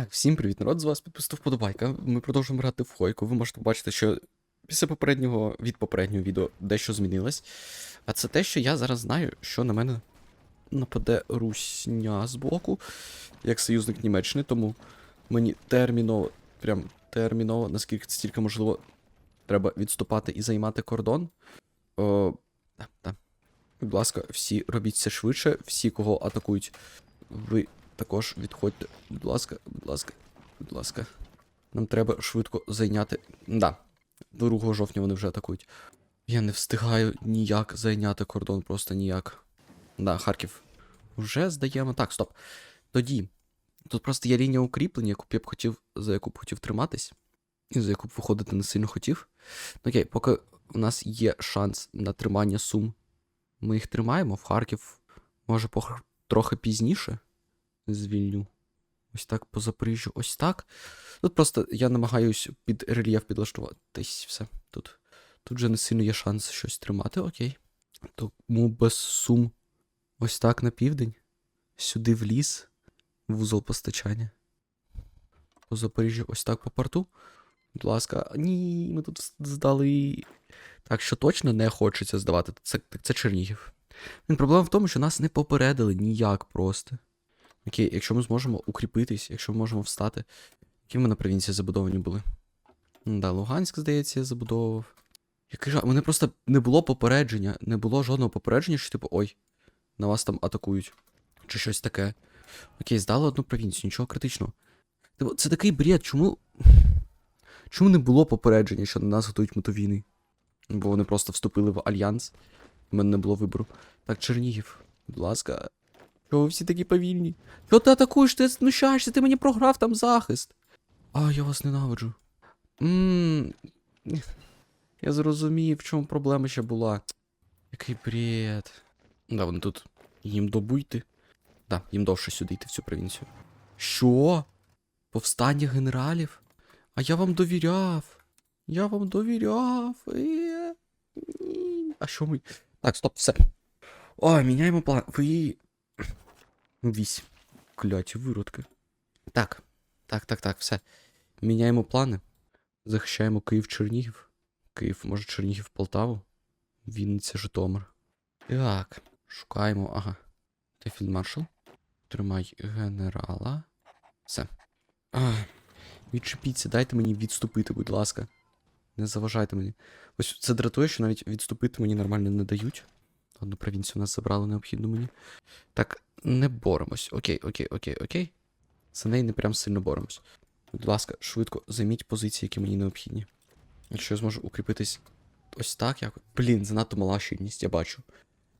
Так, всім привіт, народ, з вас підписав вподобайка. Ми продовжуємо грати в Хойку. Ви можете побачити, що після попереднього від попереднього відео дещо змінилось. А це те, що я зараз знаю, що на мене нападе русня з боку, як союзник Німеччини, тому мені терміново, прям терміново, наскільки це тільки можливо, треба відступати і займати кордон. О, так, так. Будь ласка, всі робіть це швидше, всі, кого атакують, ви також відходьте. Будь ласка, будь ласка, будь ласка. Нам треба швидко зайняти. Да. 2 жовтня вони вже атакують. Я не встигаю ніяк зайняти кордон, просто ніяк. Да, Харків. Вже здаємо. Так, стоп. Тоді. Тут просто є лінія укріплення, яку я б хотів, за яку б хотів триматись, і за яку б виходити не сильно хотів. Ну, Окей, поки у нас є шанс на тримання сум, ми їх тримаємо в Харків. Може, пох... трохи пізніше звільню. Ось так по Запоріжжю, ось так. Тут просто я намагаюсь під рельєф підлаштуватись все. Тут тут же не сильно є шанс щось тримати, окей. Тому без сум ось так на південь. Сюди в ліс, вузол постачання. По Запоріжжю, ось так по порту. Будь ласка, ні, ми тут здали. Так що точно не хочеться здавати. Це, це Чернігів. Проблема в тому, що нас не попередили ніяк просто. Окей, якщо ми зможемо укріпитись, якщо ми можемо встати. Які в мене провінції забудовані були? Да, Луганськ, здається, я забудовував. Який жах, мене просто не було попередження, не було жодного попередження, що, типу, ой, на вас там атакують. Чи щось таке. Окей, здали одну провінцію, нічого критичного. Типу, це такий бред, чому. Чому не було попередження, що на нас готують мотовійни? Бо вони просто вступили в альянс. У мене не було вибору. Так, Чернігів, будь ласка. Чого ви всі такі повільні? Чого ти атакуєш? Ти знущаєшся, ти мені програв там захист. А, я вас ненавиджу. Ммм. Я зрозумів, в чому проблема ще була. Який бред. Да, вони тут. Їм добуйте. Да, їм довше сюди йти в цю провінцію. Що? Повстання генералів? А я вам довіряв. Я вам довіряв. А що ми. Так, стоп, все. Ой, міняємо план. Ви. Вісь. Кляті виродки. Так. Так, так, так, все. Міняємо плани. Захищаємо Київ Чернігів. Київ, може, Чернігів Полтаву. Вінниця, Житомир. Так. Шукаємо. Ага. Ти фільдмаршал. Тримай генерала. Все. А, відчепіться, дайте мені відступити, будь ласка. Не заважайте мені. Ось це дратує, що навіть відступити мені нормально не дають. Одну провінцію у нас забрали необхідну мені. Так, не боремось. Окей, окей, окей, окей. За неї не прям сильно боремось. Будь ласка, швидко займіть позиції, які мені необхідні. Якщо я зможу укріпитись ось так, як. Блін, занадто мала щільність, я бачу.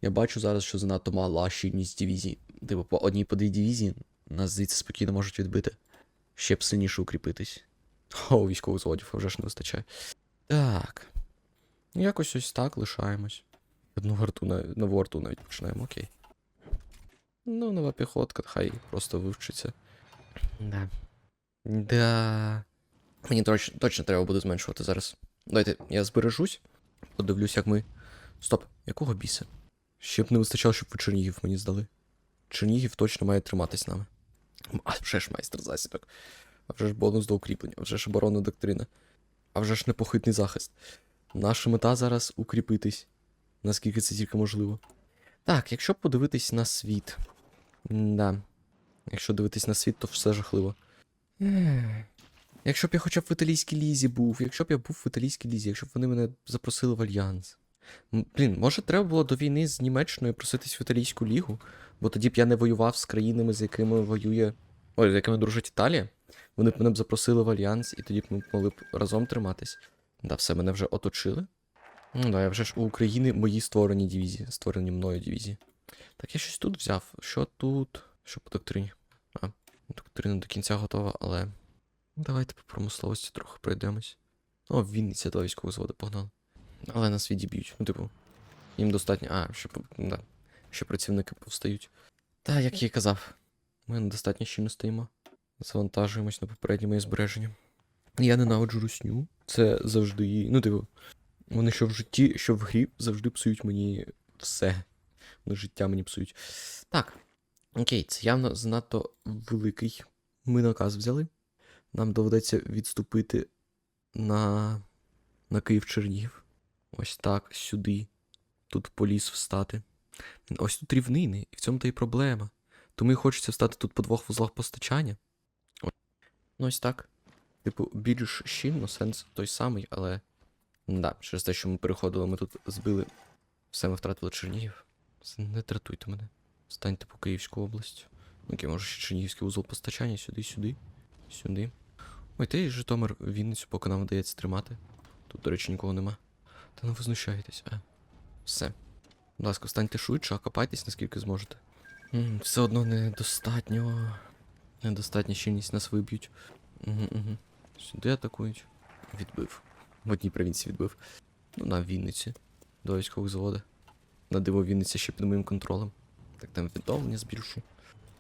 Я бачу зараз, що занадто мала щільність дивізії. Типу, по одній по дві дивізії нас звідси спокійно можуть відбити. Ще б сильніше укріпитись. О, військових зводів вже ж не вистачає. Так. Ну, Якось ось так лишаємось. Одну варту на нову арту навіть починаємо, окей. Ну, нова піхотка, хай просто вивчиться. Да. Да. Мені точно, точно треба буде зменшувати зараз. Давайте, я збережусь. Подивлюсь, як ми. Стоп, якого біса? Ще б не вистачало, щоб ви Чернігів мені здали. Чернігів точно має триматись нами. А вже ж майстер засідок. А вже ж бонус до укріплення, а вже ж оборонна доктрина. А вже ж непохитний захист. Наша мета зараз укріпитись, наскільки це тільки можливо. Так, якщо подивитись на світ. Да. Якщо дивитись на світ, то все жахливо. Якщо б я хоча б в італійській лізі був, якщо б я був в італійській лізі, якщо б вони мене запросили в альянс. Блін, може треба було до війни з Німеччиною проситись в італійську лігу, бо тоді б я не воював з країнами, з якими воює. Ой, з якими дружить Італія. Вони б мене б запросили в альянс, і тоді б ми могли б разом триматись. Да, все, мене вже оточили. Ну да, я вже ж у України мої створені дивізії, створені мною дивізії. Так, я щось тут взяв. Що тут? Що по доктрині? А, доктрина до кінця готова, але. Давайте по промисловості трохи пройдемось. О, Вінниця, два військових зводи погнали. Але нас відіб'ють. Ну, типу, їм достатньо. А, ще, да, ще працівники повстають. Та, як я і казав, ми недостатньо щільно стоїмо. Завантажуємось на попереднє моє збереження. Я ненавиджу русню. Це завжди. Ну, типу, вони що в житті, що в грі завжди псують мені все. Життя мені псують. Так. Окей, це явно занадто великий Ми наказ взяли. Нам доведеться відступити на, на Київ Чернігів. Ось так, сюди. Тут по ліс встати. Ось тут рівнини, і в цьому та й проблема. Тому і хочеться встати тут по двох вузлах постачання. Ну, ось так. Типу, більш щільно, сенс той самий, але. Да, через те, що ми переходили, ми тут збили. Все ми втратили Чернігів. Не дратуйте мене. Станьте по Київську область. Окей, може ще Чернігівський вузол постачання, сюди, сюди, сюди. Ой, й Житомир Вінницю, поки нам вдається тримати. Тут, до речі, нікого нема. Та ну ви знущаєтесь, а. Все. Будь ласка, встаньте швидше, а копайтесь наскільки зможете. М, все одно недостатньо. Недостатня щільність нас виб'ють. Угу, угу. Сюди атакують. Відбив. В одній провінції відбив. Ну, на Вінниці. До військових заводу. На диво Вінниця ще під моїм контролем. Так там відновлення збільшу.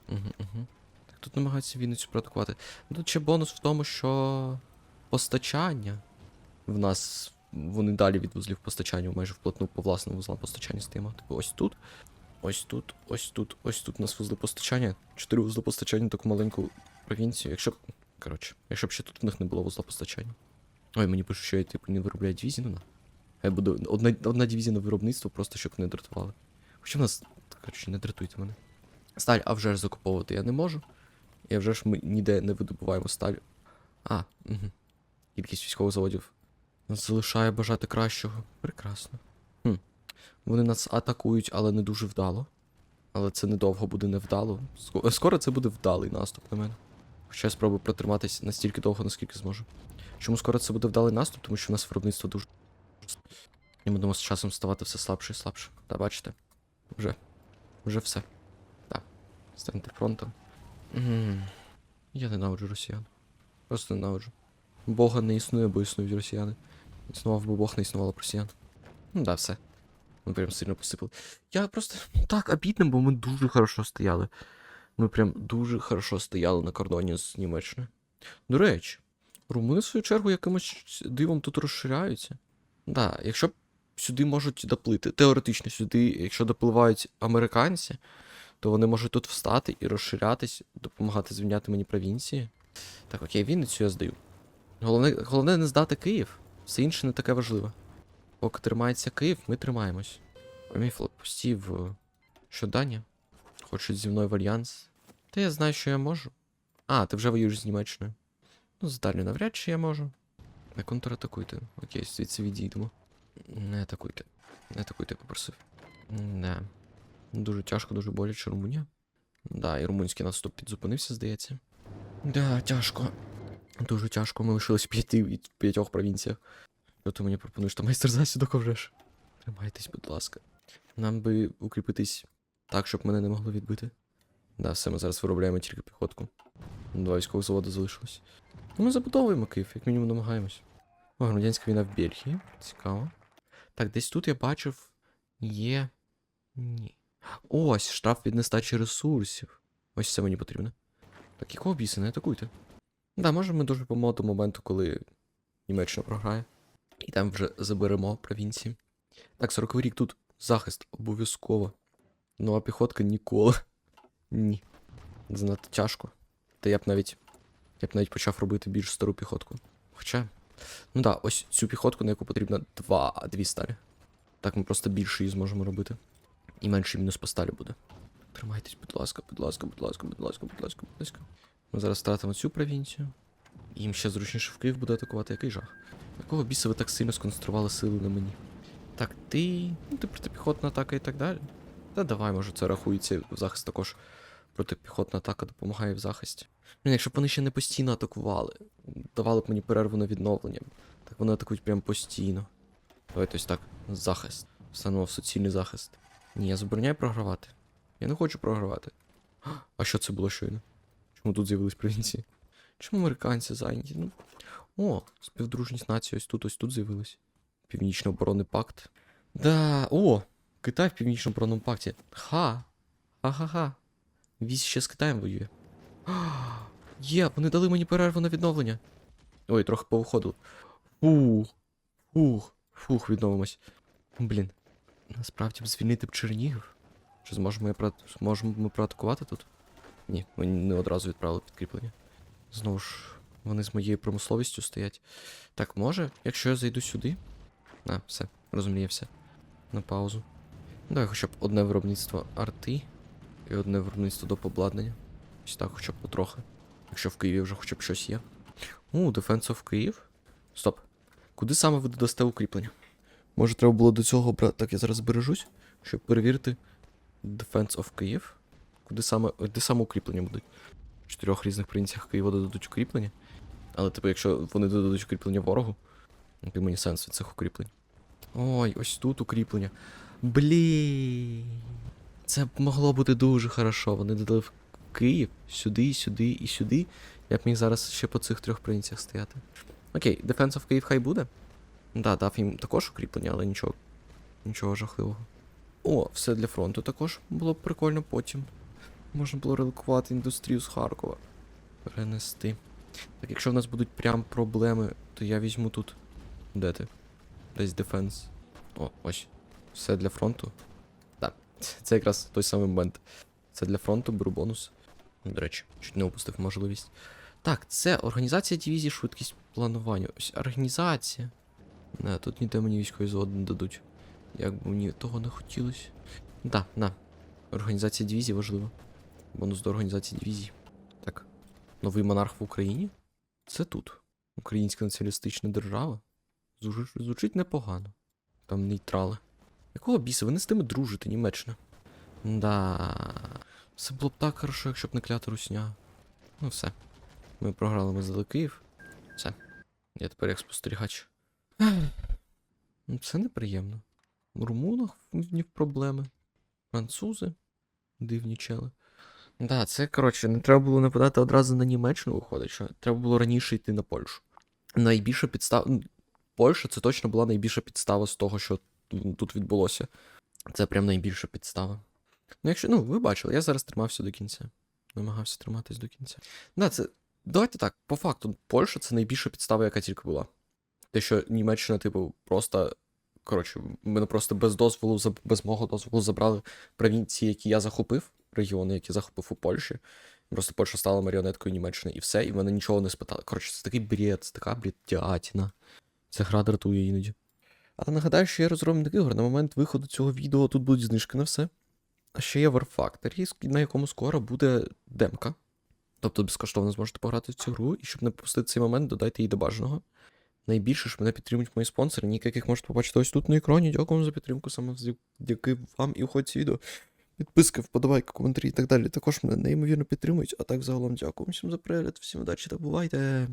Угу, угу. Так тут намагаються Вінницю проатакувати. Ну, Тут ще бонус в тому, що постачання в нас. Вони далі від вузлів постачання майже вплотну по власним вузлам постачання стоїмо. Типу ось тут. Ось тут, ось тут, ось тут у нас вузли постачання. Чотири вузли постачання таку маленьку провінцію. Якщо б. Коротше, якщо б ще тут у них не було вузла постачання. Ой, мені пишуть, що я типу не виробляю дивізію, ну на. Хай буде одна, одна дивізія на виробництво, просто щоб не дратували. Хоча в нас. Коротше, не дратуйте мене. Сталь, а вже ж закуповувати я не можу. І вже ж ми ніде не видобуваємо сталь. А, угу. Кількість військових заводів нас залишає бажати кращого. Прекрасно. Хм. Вони нас атакують, але не дуже вдало. Але це недовго буде невдало. Ско- Скоро це буде вдалий наступ на мене. Хоча я спробую протриматись настільки довго, наскільки зможу. Чому скоро це буде вдалий наступ? Тому що в нас виробництво дуже. І будемо з часом ставати все слабше і слабше. Та бачите? Вже. Вже все. Так. Станьте фронтом. М, Я ненавиджу росіян. Просто ненавиджу. Бога не існує, бо існують росіяни. Існував би Бог, не існувало б росіян. Ну да, все. Ми прям сильно посипали. Я просто так обідно, бо ми дуже хорошо стояли. Ми прям дуже хорошо стояли на кордоні з Німеччиною. До речі, румуни, в свою чергу, якимось дивом тут розширяються. Да, якщо сюди можуть доплити, теоретично сюди, якщо допливають американці, то вони можуть тут встати і розширятись, допомагати звільняти мені провінції. Так, окей, Вінницю я здаю. Головне, головне не здати Київ, все інше не таке важливе. Поки тримається Київ, ми тримаємось. Мій флот постів. е, Що Даня? Хочуть зі мною в альянс. Та я знаю, що я можу. А, ти вже воюєш з Німеччиною. Ну, з Данію навряд чи я можу. Не контратакуйте. Окей, звідси відійдемо. Не атакуйте. Не атакуйте, попросив. Не. Дуже тяжко, дуже боляче Румунія. Да, і румунський наступ підзупинився, здається. Да, тяжко. Дуже тяжко. Ми лишились в п'яти від п'ятьох провінціях. Що ти мені пропонуєш? Та майстер засідок вже. Тримайтесь, будь ласка. Нам би укріпитись так, щоб мене не могло відбити. Да, все, ми зараз виробляємо тільки піхотку. Два військових заводи залишилось. Ну, ми забудовуємо Київ, як мінімум намагаємось. О, громадянська війна в Бельгії. Цікаво. Так, десь тут я бачив. Є. Ні. Ось, штраф від нестачі ресурсів. Ось це мені потрібно. Так, якого біса, не атакуйте. Да, може ми дуже помогти до моменту, коли Німеччина програє. І там вже заберемо провінції. Так, 40 рік тут захист обов'язково. Ну а піхотка ніколи. Ні. Занадто тяжко. Та я б навіть. Я б навіть почав робити більш стару піхотку. Хоча. Ну да, ось цю піхотку, на яку потрібно два, дві сталі. Так ми просто більше її зможемо робити. І менше мінус по сталі буде. Тримайтесь, будь ласка, будь ласка, будь ласка, будь ласка, будь ласка, будь ласка. Ми зараз втратимо цю провінцію. Їм ще зручніше в Київ буде атакувати, який жах. Якого біса ви так сильно сконцентрували сили на мені? Так, ти. Ну, ти протипіхотна атака і так далі. Та давай, може, це рахується в захист також. Протипіхотна атака допомагає в захисті. Блін, якщо б вони ще не постійно атакували, давали б мені перерву на відновлення. Так вони атакують прям постійно. Давайте ось так, захист. Встановив суцільний захист. Ні, я забороняю програвати. Я не хочу програвати. А що це було щойно? Чому тут з'явились провінції? Чому американці зайняті? Ну. О, співдружність нації ось тут, ось тут з'явилась. Північний оборонний пакт. Да. О! Китай в північному оборонному пакті. Ха! Ха-ха-ха. Вісь ще з Китаєм воює. Є, вони дали мені перерву на відновлення. Ой, трохи повиходило. Фух. Фух. Фух, відновимось. Блін. Насправді б звільнити б Чернігів. Чи зможемо, про... зможемо ми проатакувати тут? Ні, ми не одразу відправили підкріплення. Знову ж, вони з моєю промисловістю стоять. Так, може, якщо я зайду сюди. А, все, розумієвся. На паузу. Давай хоча б одне виробництво арти і одне виробництво доп. обладнання. Ось так, хоча б потрохи. Якщо в Києві вже хоча б щось є. У, Defense of Київ. Стоп. Куди саме ви додасте укріплення? Може, треба було до цього брати. Так, я зараз збережусь, щоб перевірити Defense of Київ. Куди саме. Де саме укріплення будуть? В чотирьох різних провінціях Києва додадуть укріплення. Але, типу, якщо вони додадуть укріплення ворогу, який мені сенс від цих укріплень. Ой, ось тут укріплення. Блін. Це могло бути дуже хорошо. Вони додали в Київ, сюди, сюди і сюди. Я б міг зараз ще по цих трьох провінціях стояти. Окей, Defense of Київ хай буде. Да, дав їм також укріплення, але нічого. Нічого жахливого. О, все для фронту також було б прикольно потім. Можна було релокувати індустрію з Харкова. Перенести. Так, якщо в нас будуть прям проблеми, то я візьму тут. Де ти? Десь дефенс. О, ось. Все для фронту. Так, це якраз той самий момент. Це для фронту, беру бонус. До речі, чуть не опустив можливість. Так, це організація дивізії, швидкість планування. Ось організація. Не, тут ніде мені військові зводи не дадуть. Як би мені того не хотілося. Да, на. Організація дивізії важлива. Бонус до організації дивізії. Так. Новий монарх в Україні? Це тут. Українська націоналістична держава. Звучить непогано. Там нейтрали. Якого біса? Ви не з тими дружите, Німеччина. Да. Все було б так хорошо, якщо б не клята русня. Ну все. Ми програли, ми здали Київ. Все. Я тепер як спостерігач. Це неприємно. У румунах в проблеми. Французи. Дивні чели. Да, це коротше, не треба було нападати одразу на Німеччину, виходить, що треба було раніше йти на Польщу. Найбільша підстава. Польща це точно була найбільша підстава з того, що тут відбулося. Це прям найбільша підстава. Ну, якщо, ну, ви бачили, я зараз тримався до кінця. Намагався триматись до кінця. Да, це. Давайте так, по факту, Польща це найбільша підстава, яка тільки була. Те, що Німеччина, типу, просто. Коротше, мене просто без дозволу, без мого дозволу забрали провінції, які я захопив, регіони, які захопив у Польщі. Просто Польща стала маріонеткою Німеччини і все, і мене нічого не спитали. Коротше, це такий бред, це така бредятіна. Ця гра дратує іноді. Але нагадаю, що я розробник ігор. На момент виходу цього відео тут будуть знижки на все. А ще є Warfactory, на якому скоро буде демка. Тобто безкоштовно зможете пограти в цю гру, і щоб не пропустити цей момент, додайте її до бажаного. Найбільше ж мене підтримують мої спонсори, ніяк яких можете побачити ось тут на екрані. Дякую вам за підтримку, саме завдяки вам і уходці відео. Підписки, вподобайки, коментарі і так далі. Також мене неймовірно підтримують. А так загалом дякую всім за перегляд, всім удачі та бувайте.